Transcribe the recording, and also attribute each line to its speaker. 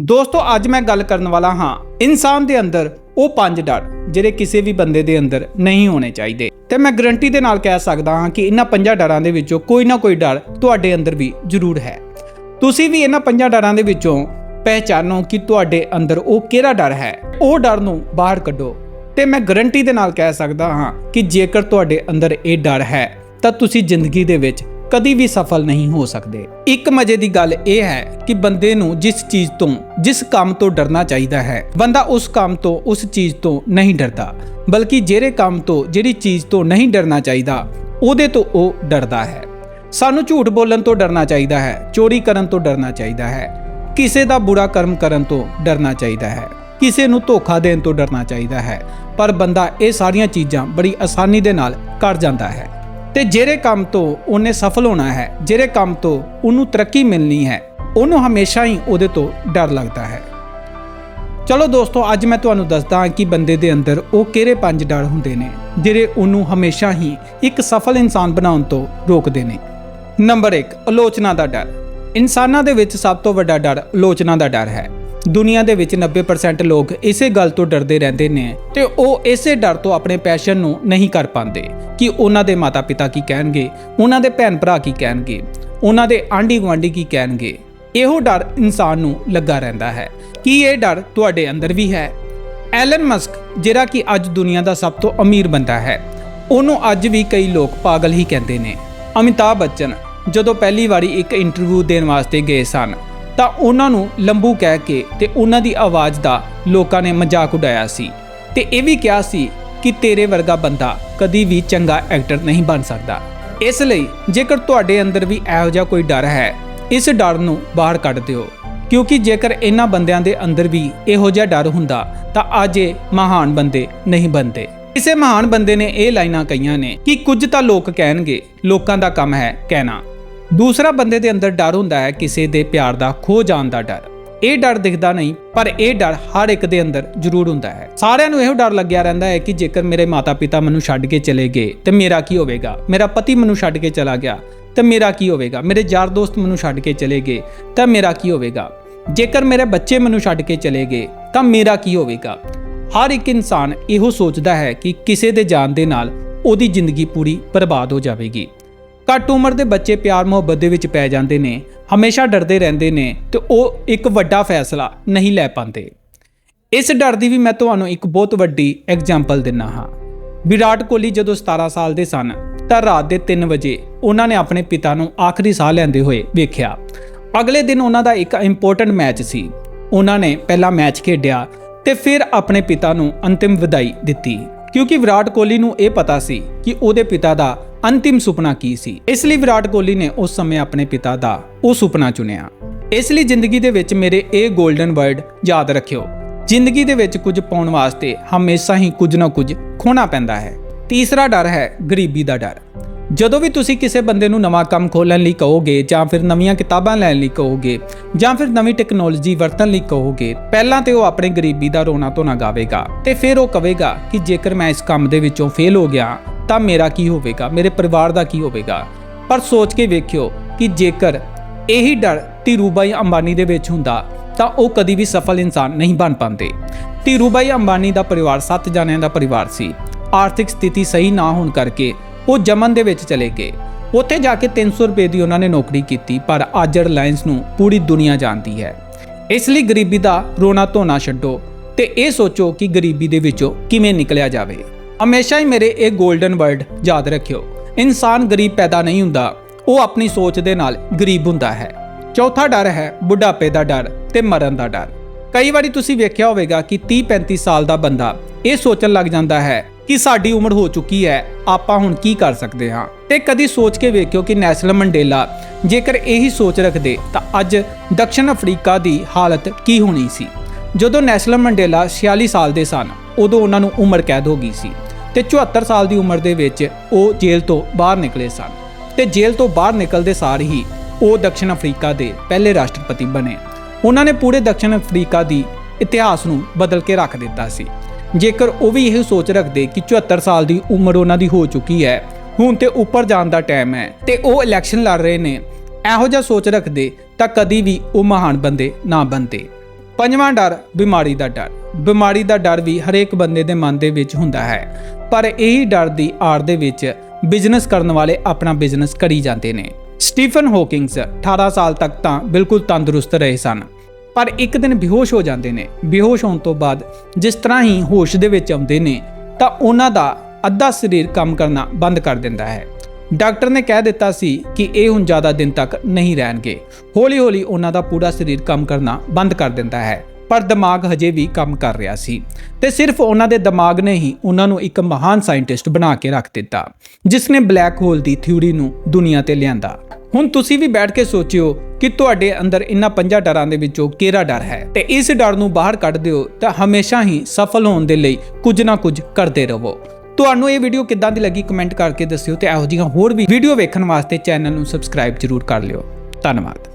Speaker 1: ਦੋਸਤੋ, ਅੱਜ ਮੈਂ ਗੱਲ ਕਰਨ ਵਾਲਾ ਹਾਂ ਇਨਸਾਨ ਦੇ ਅੰਦਰ ਉਹ ਪੰਜ ਡਰ, ਜਿਹੜੇ ਕਿਸੇ ਵੀ ਬੰਦੇ ਦੇ ਅੰਦਰ ਨਹੀਂ ਹੋਣੇ ਚਾਹੀਦੇ। ਤੇ ਮੈਂ ਗਰੰਟੀ ਦੇ ਨਾਲ ਕਹਿ ਸਕਦਾ ਹਾਂ ਕਿ ਇਹਨਾਂ ਪੰਜਾਂ ਡਰਾਂ ਦੇ ਵਿੱਚੋਂ ਕੋਈ ਨਾ ਕੋਈ ਡਰ ਤੁਹਾਡੇ ਅੰਦਰ ਵੀ ਜ਼ਰੂਰ ਹੈ। ਤੁਸੀਂ ਵੀ ਇਹਨਾਂ ਪੰਜਾਂ ਡਰਾਂ ਦੇ ਵਿੱਚੋਂ ਪਹਿਚਾਨੋ ਕਿ ਤੁਹਾਡੇ ਅੰਦਰ ਉਹ ਕਿਹੜਾ ਡਰ ਹੈ। ਉਹ ਡਰ ਨੂੰ ਬਾਹਰ ਕੱਢੋ। ਤੇ ਮੈਂ ਗਰੰਟੀ ਦੇ ਨਾਲ ਕਹਿ ਸਕਦਾ ਹਾਂ ਕਿ ਜੇਕਰ ਤੁਹਾਡੇ ਅੰਦਰ ਇਹ ਡਰ ਹੈ, ਤਾਂ ਤੁਸੀਂ ਜ਼ਿੰਦਗੀ ਦੇ ਵਿੱਚ ਕਦੀ ਵੀ ਸਫਲ ਨਹੀਂ ਹੋ ਸਕਦੇ। ਇੱਕ ਮਜ਼ੇ ਦੀ ਗੱਲ ਇਹ ਹੈ ਕਿ ਬੰਦੇ ਨੂੰ ਜਿਸ ਚੀਜ਼ ਤੋਂ, ਜਿਸ ਕੰਮ ਤੋਂ ਡਰਨਾ ਚਾਹੀਦਾ ਹੈ, ਬੰਦਾ ਉਸ ਕੰਮ ਤੋਂ, ਉਸ ਚੀਜ਼ ਤੋਂ ਨਹੀਂ ਡਰਦਾ। ਬਲਕਿ ਜਿਹੜੇ ਕੰਮ ਤੋਂ, ਜਿਹੜੀ ਚੀਜ਼ ਤੋਂ ਨਹੀਂ ਡਰਨਾ ਚਾਹੀਦਾ, ਉਹਦੇ ਤੋਂ ਉਹ ਡਰਦਾ ਹੈ। ਸਾਨੂੰ ਝੂਠ ਬੋਲਣ ਤੋਂ ਡਰਨਾ ਚਾਹੀਦਾ ਹੈ, ਚੋਰੀ ਕਰਨ ਤੋਂ ਡਰਨਾ ਚਾਹੀਦਾ ਹੈ, ਕਿਸੇ ਦਾ ਬੁਰਾ ਕਰਮ ਕਰਨ ਤੋਂ ਡਰਨਾ ਚਾਹੀਦਾ ਹੈ, ਕਿਸੇ ਨੂੰ ਧੋਖਾ ਦੇਣ ਤੋਂ ਡਰਨਾ ਚਾਹੀਦਾ ਹੈ। ਪਰ ਬੰਦਾ ਇਹ ਸਾਰੀਆਂ ਚੀਜ਼ਾਂ ਬੜੀ ਆਸਾਨੀ ਦੇ ਨਾਲ ਕਰ ਜਾਂਦਾ ਹੈ। ਤੇ ਜਿਹੜੇ ਕੰਮ ਤੋਂ ਉਹਨੇ ਸਫਲ ਹੋਣਾ ਹੈ, ਜਿਹੜੇ ਕੰਮ ਤੋਂ ਉਹਨੂੰ ਤਰੱਕੀ ਮਿਲਣੀ ਹੈ, ਉਹਨੂੰ ਹਮੇਸ਼ਾ ਹੀ ਉਹਦੇ ਤੋਂ ਡਰ ਲੱਗਦਾ ਹੈ। ਚਲੋ ਦੋਸਤੋ, ਅੱਜ ਮੈਂ ਤੁਹਾਨੂੰ ਦੱਸਦਾ ਹਾਂ ਕਿ ਬੰਦੇ ਦੇ ਅੰਦਰ ਉਹ ਕਿਹੜੇ ਪੰਜ ਡਰ ਹੁੰਦੇ ਨੇ, ਜਿਹੜੇ ਉਹਨੂੰ ਹਮੇਸ਼ਾ ਹੀ ਇੱਕ ਸਫਲ ਇਨਸਾਨ ਬਣਾਉਣ ਤੋਂ ਰੋਕਦੇ ਨੇ। ਨੰਬਰ 1 ਆਲੋਚਨਾ ਦਾ ਡਰ। ਇਨਸਾਨਾਂ ਦੇ ਵਿੱਚ ਸਭ ਤੋਂ ਵੱਡਾ ਡਰ ਆਲੋਚਨਾ ਦਾ ਡਰ ਹੈ। ਦੁਨੀਆ ਦੇ ਵਿੱਚ 90% ਲੋਕ ਇਸੇ ਗੱਲ ਤੋਂ ਡਰਦੇ ਰਹਿੰਦੇ ਨੇ ਤੇ ਉਹ ਇਸੇ ਡਰ ਤੋਂ ਆਪਣੇ ਪੈਸ਼ਨ ਨੂੰ ਨਹੀਂ ਕਰ ਪਾਉਂਦੇ। ਕਿ ਉਹਨਾਂ ਦੇ ਮਾਤਾ-ਪਿਤਾ ਕੀ ਕਹਿਣਗੇ? ਉਹਨਾਂ ਦੇ ਭੈਣ ਭਰਾ ਕੀ ਕਹਿਣਗੇ? ਉਹਨਾਂ ਦੇ ਆਂਢੀ ਗੁਆਂਢੀ ਕੀ ਕਹਿਣਗੇ? ਇਹੋ ਡਰ ਇਨਸਾਨ ਨੂੰ ਲੱਗਾ ਰਹਿੰਦਾ ਹੈ। ਕੀ ਇਹ ਡਰ ਤੁਹਾਡੇ ਅੰਦਰ ਵੀ ਹੈ? ਐਲਨ ਮਸਕ, ਜਿਹੜਾ ਕਿ ਅੱਜ ਦੁਨੀਆ ਦਾ ਸਭ ਤੋਂ ਅਮੀਰ ਬੰਦਾ ਹੈ, ਉਹਨੂੰ ਅੱਜ ਵੀ ਕਈ ਲੋਕ ਪਾਗਲ ਹੀ ਕਹਿੰਦੇ ਨੇ। ਅਮਿਤਾਭ ਬੱਚਨ ਜਦੋਂ ਪਹਿਲੀ ਵਾਰੀ ਇੱਕ ਇੰਟਰਵਿਊ ਦੇਣ ਵਾਸਤੇ ਗਏ ਸਨ ਤਾਂ ਉਹਨਾਂ ਨੂੰ ਲੰਬੂ ਕਹਿ ਕੇ ਤੇ ਉਹਨਾਂ ਦੀ ਆਵਾਜ਼ ਦਾ ਲੋਕਾਂ ਨੇ ਮਜ਼ਾਕ ਉਡਾਇਆ ਸੀ। ਤੇ ਇਹ ਵੀ ਕਿਹਾ ਸੀ ਕਿ ਤੇਰੇ ਵਰਗਾ ਬੰਦਾ ਕਦੀ ਵੀ ਚੰਗਾ ਐਕਟਰ ਨਹੀਂ ਬਣ ਸਕਦਾ। ਇਸ ਲਈ ਜੇਕਰ ਤੁਹਾਡੇ ਅੰਦਰ ਵੀ ਇਹੋ ਜਿਹਾ ਕੋਈ ਡਰ ਹੈ, ਇਸ ਡਰ ਨੂੰ ਬਾਹਰ ਕੱਢ ਦਿਓ। ਕਿਉਂਕਿ ਜੇਕਰ ਇਹਨਾਂ ਬੰਦਿਆਂ ਦੇ ਅੰਦਰ ਵੀ ਇਹੋ ਜਿਹਾ ਡਰ ਹੁੰਦਾ, ਤਾਂ ਅੱਜ ਇਹ ਮਹਾਨ ਬੰਦੇ ਨਹੀਂ ਬਣਦੇ। ਕਿਸੇ ਮਹਾਨ ਬੰਦੇ ਨੇ ਇਹ ਲਾਈਨਾਂ ਕਹੀਆਂ ਨੇ ਕਿ ਕੁਝ ਤਾਂ ਲੋਕ ਕਹਿਣਗੇ, ਲੋਕਾਂ ਦਾ ਕੰਮ ਹੈ ਕਹਿਣਾ। ਦੂਸਰਾ ਬੰਦੇ ਦੇ ਅੰਦਰ ਡਰ ਹੁੰਦਾ ਹੈ, ਕਿਸੇ ਦੇ ਪਿਆਰ ਦਾ ਖੋ ਜਾਣ ਦਾ ਡਰ। ਇਹ ਡਰ ਦਿਖਦਾ ਨਹੀਂ, ਪਰ ਇਹ ਡਰ ਹਰ ਇੱਕ ਦੇ ਅੰਦਰ ਜ਼ਰੂਰ ਹੁੰਦਾ ਹੈ। ਸਾਰਿਆਂ ਨੂੰ ਇਹੋ ਡਰ ਲੱਗਿਆ ਰਹਿੰਦਾ ਹੈ ਕਿ ਜੇਕਰ ਮੇਰੇ ਮਾਤਾ-ਪਿਤਾ ਮੈਨੂੰ ਛੱਡ ਕੇ ਚਲੇ ਗਏ, ਤੇ ਮੇਰਾ ਕੀ ਹੋਵੇਗਾ? ਮੇਰਾ ਪਤੀ ਮੈਨੂੰ ਛੱਡ ਕੇ ਚਲਾ ਗਿਆ, ਤਾਂ ਮੇਰਾ ਕੀ ਹੋਵੇਗਾ? ਮੇਰੇ ਯਾਰ ਦੋਸਤ ਮੈਨੂੰ ਛੱਡ ਕੇ ਚਲੇ ਗਏ, ਤਾਂ ਮੇਰਾ ਕੀ ਹੋਵੇਗਾ? ਜੇਕਰ ਮੇਰੇ ਬੱਚੇ ਮੈਨੂੰ ਛੱਡ ਕੇ ਚਲੇ ਗਏ, ਤਾਂ ਮੇਰਾ ਕੀ ਹੋਵੇਗਾ? ਹਰ ਇੱਕ ਇਨਸਾਨ ਇਹੋ ਸੋਚਦਾ ਹੈ ਕਿ ਕਿਸੇ ਦੇ ਜਾਣ ਦੇ ਨਾਲ ਉਹਦੀ ਜ਼ਿੰਦਗੀ ਪੂਰੀ ਬਰਬਾਦ ਹੋ ਜਾਵੇਗੀ। ਘੱਟ ਉਮਰ ਦੇ ਬੱਚੇ ਪਿਆਰ ਮੁਹੱਬਤ ਦੇ ਵਿੱਚ ਪੈ ਜਾਂਦੇ ਨੇ, ਹਮੇਸ਼ਾ ਡਰਦੇ ਰਹਿੰਦੇ ਨੇ ਤੇ ਉਹ ਇੱਕ ਵੱਡਾ ਫੈਸਲਾ ਨਹੀਂ ਲੈ ਪਾਉਂਦੇ। ਇਸ ਡਰ ਦੀ ਵੀ ਮੈਂ ਤੁਹਾਨੂੰ ਇੱਕ ਬਹੁਤ ਵੱਡੀ ਐਗਜ਼ਾਮਪਲ ਦਿੰਨਾ ਹਾਂ। ਵਿਰਾਟ ਕੋਹਲੀ ਜਦੋਂ 17 ਸਾਲ ਦੇ ਸਨ, ਤਾਂ ਰਾਤ ਦੇ 3 ਵਜੇ ਉਹਨਾਂ ਨੇ ਆਪਣੇ ਪਿਤਾ ਨੂੰ ਆਖਰੀ ਸਾਹ ਲੈਂਦੇ ਹੋਏ ਵੇਖਿਆ। ਅਗਲੇ ਦਿਨ ਉਹਨਾਂ ਦਾ ਇੱਕ ਇੰਪੋਰਟੈਂਟ ਮੈਚ ਸੀ। ਉਹਨਾਂ ਨੇ ਪਹਿਲਾ ਮੈਚ ਖੇਡਿਆ ਤੇ ਫਿਰ ਆਪਣੇ ਪਿਤਾ ਨੂੰ ਅੰਤਿਮ ਵਿਦਾਈ ਦਿੱਤੀ। ਕਿਉਂਕਿ ਵਿਰਾਟ ਕੋਹਲੀ ਨੂੰ ਇਹ ਪਤਾ ਸੀ ਕਿ ਉਹਦੇ ਪਿਤਾ ਦਾ ਅੰਤਿਮ ਸੁਪਨਾ ਕੀ ਸੀ? ਇਸ ਲਈ ਵਿਰਾਟ ਕੋਹਲੀ ਨੇ ਉਸ ਸਮੇਂ ਆਪਣੇ ਪਿਤਾ ਦਾ ਉਹ ਸੁਪਨਾ ਚੁਣਿਆ। ਇਸ ਲਈ ਜ਼ਿੰਦਗੀ ਦੇ ਵਿੱਚ ਮੇਰੇ ਇਹ 골ਡਨ ਵਰਡ ਯਾਦ ਰੱਖਿਓ। ਜ਼ਿੰਦਗੀ ਦੇ ਵਿੱਚ ਕੁਝ ਪਾਉਣ ਵਾਸਤੇ ਹਮੇਸ਼ਾ ਹੀ ਕੁਝ ਨਾ ਕੁਝ ਖੋਣਾ ਪੈਂਦਾ ਹੈ। ਤੀਸਰਾ ਡਰ ਹੈ ਗਰੀਬੀ ਦਾ ਡਰ। ਜਦੋਂ ਵੀ ਤੁਸੀਂ ਕਿਸੇ ਬੰਦੇ ਨੂੰ ਨਵਾਂ ਕੰਮ ਖੋਲਣ ਲਈ ਕਹੋਗੇ ਜਾਂ ਫਿਰ ਨਵੀਆਂ ਕਿਤਾਬਾਂ ਲੈਣ ਲਈ ਕਹੋਗੇ ਜਾਂ ਫਿਰ ਨਵੀਂ ਟੈਕਨੋਲੋਜੀ ਵਰਤਣ ਲਈ ਕਹੋਗੇ, ਪਹਿਲਾਂ ਤੇ ਉਹ ਆਪਣੇ ਗਰੀਬੀ ਦਾ ਰੋਣਾ ਧੋਣਾ ਗਾਵੇਗਾ ਤੇ ਫਿਰ ਉਹ ਕਹੇਗਾ ਕਿ ਜੇਕਰ ਮੈਂ ਇਸ ਕੰਮ ਦੇ ਵਿੱਚੋਂ ਫੇਲ ਹੋ ਗਿਆ ਤਾਂ ਮੇਰਾ ਕੀ ਹੋਵੇਗਾ? ਮੇਰੇ ਪਰਿਵਾਰ ਦਾ ਕੀ ਹੋਵੇਗਾ? ਪਰ ਸੋਚ ਕੇ ਵੇਖਿਓ ਕਿ ਜੇਕਰ ਇਹੀ ਡਰ ਧੀਰੂਬਾਈ ਅੰਬਾਨੀ ਦੇ ਵਿੱਚ ਹੁੰਦਾ, ਤਾਂ ਉਹ ਕਦੀ ਵੀ ਸਫਲ ਇਨਸਾਨ ਨਹੀਂ ਬਣ ਪਾਉਂਦੇ। ਧੀਰੂਬਾਈ ਅੰਬਾਨੀ ਦਾ ਪਰਿਵਾਰ 7 ਜਣਿਆਂ ਦਾ ਪਰਿਵਾਰ ਸੀ। ਆਰਥਿਕ ਸਥਿਤੀ ਸਹੀ ਨਾ ਹੋਣ ਕਰਕੇ ਉਹ ਜਮਨ ਦੇ ਵਿੱਚ ਚਲੇ ਗਏ। ਉੱਥੇ ਜਾ ਕੇ 300 ਰੁਪਏ ਦੀ ਉਹਨਾਂ ਨੇ ਨੌਕਰੀ ਕੀਤੀ, ਪਰ ਅੱਜ ਰਿਲਾਇੰਸ ਨੂੰ ਪੂਰੀ ਦੁਨੀਆ ਜਾਣਦੀ ਹੈ। ਇਸ ਲਈ ਗਰੀਬੀ ਦਾ ਰੋਣਾ ਧੋਣਾ ਛੱਡੋ ਤੇ ਇਹ ਸੋਚੋ ਕਿ ਗਰੀਬੀ ਦੇ ਵਿੱਚੋਂ ਕਿਵੇਂ ਨਿਕਲਿਆ ਜਾਵੇ। ਹਮੇਸ਼ਾ ਹੀ ਮੇਰੇ ਇਹ 골ਡਨ ਵਰਡ ਯਾਦ ਰੱਖਿਓ। ਇਨਸਾਨ ਗਰੀਬ ਪੈਦਾ ਨਹੀਂ ਹੁੰਦਾ, ਉਹ ਆਪਣੀ ਸੋਚ ਦੇ ਨਾਲ ਗਰੀਬ ਹੁੰਦਾ ਹੈ। ਚੌਥਾ ਡਰ ਹੈ ਬੁਢਾਪੇ ਦਾ ਡਰ ਤੇ ਮਰਨ ਦਾ ਡਰ। ਕਈ ਵਾਰੀ ਤੁਸੀਂ ਵੇਖਿਆ ਹੋਵੇਗਾ ਕਿ 30 35 ਸਾਲ ਦਾ ਬੰਦਾ ਇਹ ਸੋਚਣ ਲੱਗ ਜਾਂਦਾ ਹੈ ਕਿ ਸਾਡੀ ਉਮਰ ਹੋ ਚੁੱਕੀ ਹੈ, ਆਪਾਂ ਹੁਣ ਕੀ ਕਰ ਸਕਦੇ ਹਾਂ? ਤੇ ਕਦੀ ਸੋਚ ਕੇ ਵੇਖਿਓ ਕਿ ਨੈਸਲ ਮੰਡੇਲਾ ਜੇਕਰ ਇਹੀ ਸੋਚ ਰੱਖਦੇ ਤਾਂ ਅੱਜ ਦਕਸ਼ਣ ਅਫਰੀਕਾ ਦੀ ਹਾਲਤ ਕੀ ਹੋਣੀ ਸੀ? ਜਦੋਂ ਨੈਸਲ ਮੰਡੇਲਾ 46 ਸਾਲ ਦੇ ਸਨ, ਉਦੋਂ ਉਹਨਾਂ ਨੂੰ ਉਮਰ ਕੈਦ ਹੋ ਗਈ ਸੀ। ਤੇ 74 ਸਾਲ ਦੀ ਉਮਰ ਦੇ ਵਿੱਚ ਉਹ ਜੇਲ੍ਹ ਤੋਂ ਬਾਹਰ ਨਿਕਲੇ ਸਨ ਤੇ ਜੇਲ੍ਹ ਤੋਂ ਬਾਹਰ ਨਿਕਲਦੇ ਸਾਰ ਹੀ ਉਹ ਦਕਸ਼ਣ ਅਫਰੀਕਾ ਦੇ ਪਹਿਲੇ ਰਾਸ਼ਟਰਪਤੀ ਬਣੇ। ਉਹਨਾਂ ਨੇ ਪੂਰੇ ਦਕਸ਼ਣ ਅਫਰੀਕਾ ਦੀ ਇਤਿਹਾਸ ਨੂੰ ਬਦਲ ਕੇ ਰੱਖ ਦਿੱਤਾ ਸੀ। ਜੇਕਰ ਉਹ ਵੀ ਇਹ ਸੋਚ ਰੱਖਦੇ ਕਿ 74 ਸਾਲ ਦੀ ਉਮਰ ਉਹਨਾਂ ਦੀ ਹੋ ਚੁੱਕੀ ਹੈ, ਹੁਣ ਤੇ ਉੱਪਰ ਜਾਣ ਦਾ ਟਾਈਮ ਹੈ ਤੇ ਉਹ ਇਲੈਕਸ਼ਨ ਲੜ ਰਹੇ ਨੇ, ਇਹੋ ਜਿਹਾ ਸੋਚ ਰੱਖਦੇ ਤਾਂ ਕਦੀ ਵੀ ਉਹ ਮਹਾਨ ਬੰਦੇ ਨਾ ਬਣਦੇ। ਪੰਜਵਾਂ ਡਰ ਬਿਮਾਰੀ ਦਾ ਡਰ। ਬਿਮਾਰੀ ਦਾ ਡਰ ਵੀ ਹਰੇਕ ਬੰਦੇ ਦੇ ਮਨ ਦੇ ਵਿੱਚ ਹੁੰਦਾ ਹੈ। ਪਰ ਇਹੀ ਡਰ ਦੀ ਆੜ ਦੇ ਵਿੱਚ ਬਿਜ਼ਨਸ ਕਰਨ ਵਾਲੇ ਆਪਣਾ ਬਿਜ਼ਨਸ ਕਰੀ ਜਾਂਦੇ ਨੇ। ਸਟੀਫਨ ਹੌਕਿੰਗਸ 18 ਸਾਲ ਤੱਕ ਤਾਂ ਬਿਲਕੁਲ ਤੰਦਰੁਸਤ ਰਹੇ ਸਨ। ਪਰ ਇੱਕ ਦਿਨ ਬੇਹੋਸ਼ ਹੋ ਜਾਂਦੇ ਨੇ। ਬੇਹੋਸ਼ ਹੋਣ ਤੋਂ ਬਾਅਦ ਜਿਸ ਤਰ੍ਹਾਂ ਹੀ ਹੋਸ਼ ਦੇ ਵਿੱਚ ਆਉਂਦੇ ਨੇ, ਤਾਂ ਉਹਨਾਂ ਦਾ ਅੱਧਾ ਸਰੀਰ ਕੰਮ ਕਰਨਾ ਬੰਦ ਕਰ ਦਿੰਦਾ ਹੈ। ਡਾਕਟਰ ਨੇ ਕਹਿ ਦਿੱਤਾ ਸੀ ਕਿ ਇਹ ਹੁਣ ਜ਼ਿਆਦਾ ਦਿਨ ਤੱਕ ਨਹੀਂ ਰਹਿਣਗੇ। ਹੌਲੀ-ਹੌਲੀ ਉਹਨਾਂ ਦਾ ਪੂਰਾ ਸਰੀਰ ਕੰਮ ਕਰਨਾ ਬੰਦ ਕਰ ਦਿੰਦਾ ਹੈ, ਪਰ ਦਿਮਾਗ ਹਜੇ ਵੀ ਕੰਮ ਕਰ ਰਿਹਾ ਸੀ। ਤੇ ਸਿਰਫ ਉਹਨਾਂ ਦੇ ਦਿਮਾਗ ਨੇ ਹੀ ਉਹਨਾਂ ਨੂੰ ਇੱਕ ਮਹਾਨ ਸਾਇੰਟਿਸਟ ਬਣਾ ਕੇ ਰੱਖ ਦਿੱਤਾ, ਜਿਸ ਨੇ ਬਲੈਕ ਹੋਲ ਦੀ ਥਿਊਰੀ ਨੂੰ ਦੁਨੀਆ ਤੇ ਲਿਆਂਦਾ। ਹੁਣ ਤੁਸੀਂ ਵੀ ਬੈਠ ਕੇ ਸੋਚਿਓ ਕਿ ਤੁਹਾਡੇ ਅੰਦਰ ਇਨ੍ਹਾਂ ਪੰਜਾਂ ਡਰਾਂ ਦੇ ਵਿੱਚੋਂ ਕਿਹੜਾ ਡਰ ਹੈ। ਤੇ ਇਸ ਡਰ ਨੂੰ ਬਾਹਰ ਕੱਢ ਦਿਓ ਤਾਂ ਹਮੇਸ਼ਾ ਹੀ ਸਫਲ ਹੋਣ ਦੇ ਲਈ ਕੁਝ ਨਾ ਕੁਝ ਕਰਦੇ ਰਹੋ। ਤੁਹਾਨੂੰ ਇਹ ਵੀਡੀਓ ਕਿੱਦਾਂ ਦੀ ਲੱਗੀ ਕਮੈਂਟ ਕਰਕੇ ਦੱਸਿਓ ਤੇ ਇਹੋ ਜਿਹੀਆਂ ਹੋਰ ਵੀ ਵੀਡੀਓ ਵੇਖਣ ਵਾਸਤੇ ਚੈਨਲ ਨੂੰ ਸਬਸਕ੍ਰਾਈਬ ਜ਼ਰੂਰ ਕਰ ਲਿਓ। ਧੰਨਵਾਦ।